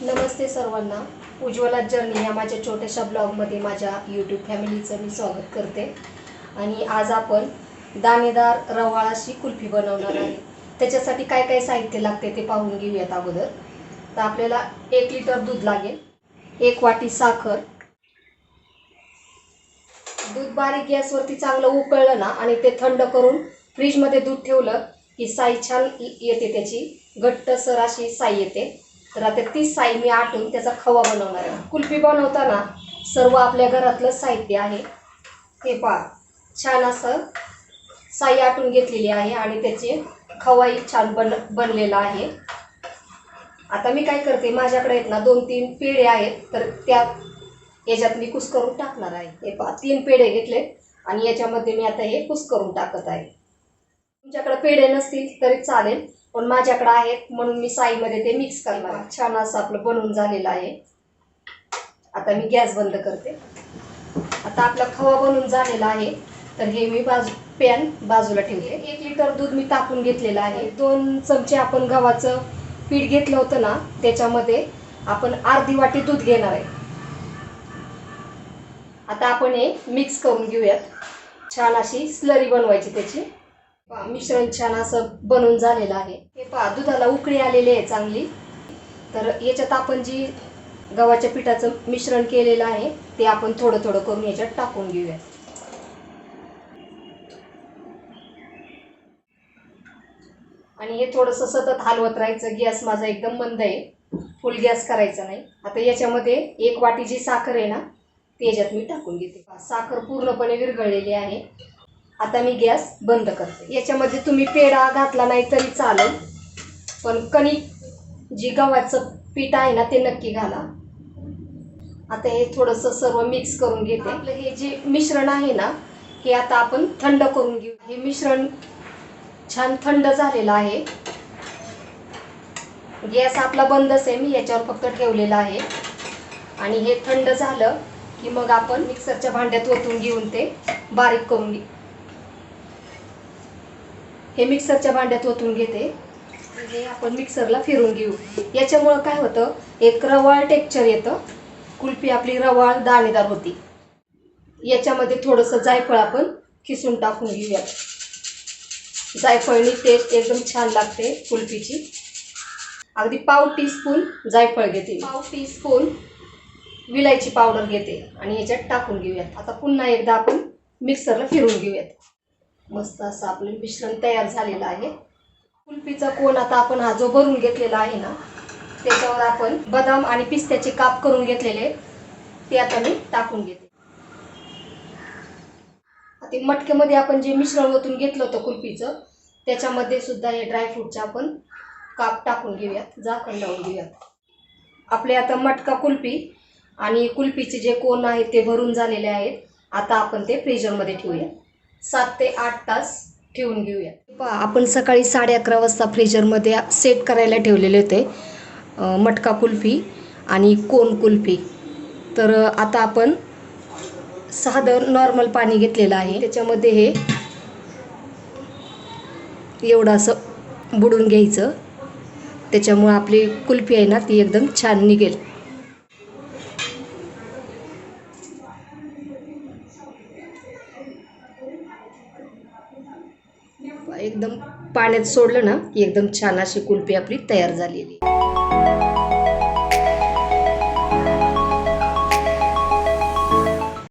नमस्ते सर्वांना. उज्ज्वला जर्नी या माझ्या छोट्याशा ब्लॉगमध्ये माझ्या यूट्यूब फॅमिलीचं मी स्वागत करते. आणि आज आपण दाणेदार रवाळाशी कुल्फी बनवणार आहे. त्याच्यासाठी काय काय साहित्य लागते ते पाहून घेऊयात अगोदर. तर आपल्याला एक लिटर दूध लागेल एक वाटी साखर. दूध बारीक गॅसवरती चांगलं उकळलं ना आणि ते थंड करून फ्रीजमध्ये दूध ठेवलं की साई छान येते त्याची. घट्ट सर अशी साई येते. तर आता ती साई मी आटून त्याचा खवा बनवणार आहे. कुल्फी बनवताना सर्व आपल्या घरातलं साहित्य आहे. हे पहा छान असं साई आटून घेतलेली आहे आणि त्याचे खवाही छान बन बनलेला आहे. आता मी काय करते माझ्याकडे आहेत ना दोन तीन पेढे आहेत तर त्या याच्यात मी कुस करून टाकणार आहे. हे पहा तीन पेढे घेतले आणि याच्यामध्ये मी आता हे कुस करून टाकत आहे. तुमच्याकडे पेढे नसतील तरी चालेल पण माझ्याकडे आहेत म्हणून मी साईमध्ये ते मिक्स करणार छान असं आपलं बनवून झालेलं आहे. आता मी गॅस बंद करते. आता आपला खवा बनवून झालेला आहे. तर हे मी बाजू पॅन बाजूला ठेवते एक लिटर दूध मी तापून घेतलेलं आहे. दोन चमचे आपण गव्हाचं पीठ घेतलं होतं ना त्याच्यामध्ये आपण अर्धी वाटी दूध घेणार आहे. आता आपण हे मिक्स करून घेऊयात. छान अशी स्लरी बनवायची त्याची. पहा, मिश्रण छान असं बनवून झालेलं आहे. हे पहा दुधाला उकळी आलेली आहे चांगली. तर याच्यात आपण जी गव्हाच्या पिठाचं मिश्रण केलेलं आहे ते आपण थोडं थोडं करून याच्यात टाकून घेऊया. आणि हे थोडंसं सतत हलवत राहायचं. गॅस माझा एकदम मंद आहे. फुल गॅस करायचा नाही. आता याच्यामध्ये एक वाटी जी साखर आहे ना ती याच्यात मी टाकून घेते. साखर पूर्णपणे विरघळलेली आहे. आता मी गॅस बंद करते. याच्यामध्ये तुम्ही पेढा घातला नाही तरी चालेल. पण कणिक जी गव्हाचं पीठ आहे ना ते नक्की घाला. आता हे थोडंसं सर्व मिक्स करून घेते. आपलं हे जे मिश्रण आहे ना हे आता आपण थंड करून घेऊ. हे मिश्रण छान थंड झालेलं आहे. गॅस आपला बंदच आहे मी याच्यावर फक्त ठेवलेला आहे. आणि हे थंड झालं की मग आपण मिक्सरच्या भांड्यात ओतून घेऊन ते बारीक करून घेऊ हे मिक्सरच्या भांड्यात ओतून घेते. हे आपण मिक्सरला फिरून घेऊ. याच्यामुळं काय होतं एक रवाळ टेक्चर येतं. कुल्फी आपली रवाळ दाणेदार होती. याच्यामध्ये थोडंसं जायफळ आपण खिसून टाकून घेऊयात. जायफळनी टेस्ट एकदम छान लागते कुल्फीची. अगदी पाव टीस्पून जायफळ घेते पाव टीस्पून विलायची पावडर घेते आणि याच्यात टाकून घेऊयात. आता पुन्हा एकदा आपण मिक्सरला फिरून घेऊयात. मस्त असं आपलं मिश्रण तयार झालेलं आहे. कुल्फीचा कोण आता आपण हा जो भरून घेतलेला आहे ना त्याच्यावर आपण बदाम आणि पिस्त्याचे काप करून घेतलेले ते आता मी टाकून घेते. ते मटक्यामध्ये आपण जे मिश्रण ओतून घेतलं होतं कुल्फीचं त्याच्यामध्ये सुद्धा हे ड्रायफ्रूटचे आपण काप टाकून घेऊयात झाकण लावून घेऊयात. आपले आता मटका कुल्फी आणि कुल्फीचे जे कोण आहेत ते भरून झालेले आहेत आता आपण ते फ्रीजरमध्ये ठेवूया सात ते आठ तास ठेवून घेऊया. पहा आपण सकाळी साडे अकरा वाजता फ्रीजरमध्ये सेट करायला ठेवलेले होते मटका कुल्फी आणि कोन कुल्फी. तर आता आपण साधं नॉर्मल पाणी घेतलेलं आहे. त्याच्यामध्ये हे एवढं असं बुडून घ्यायचं. त्याच्यामुळं आपली कुल्फी आहे ना ती एकदम छान निघेल. एकदम पाण्यात सोडलं ना की एकदम छान अशी कुल्फी आपली तयार झालेली आहे.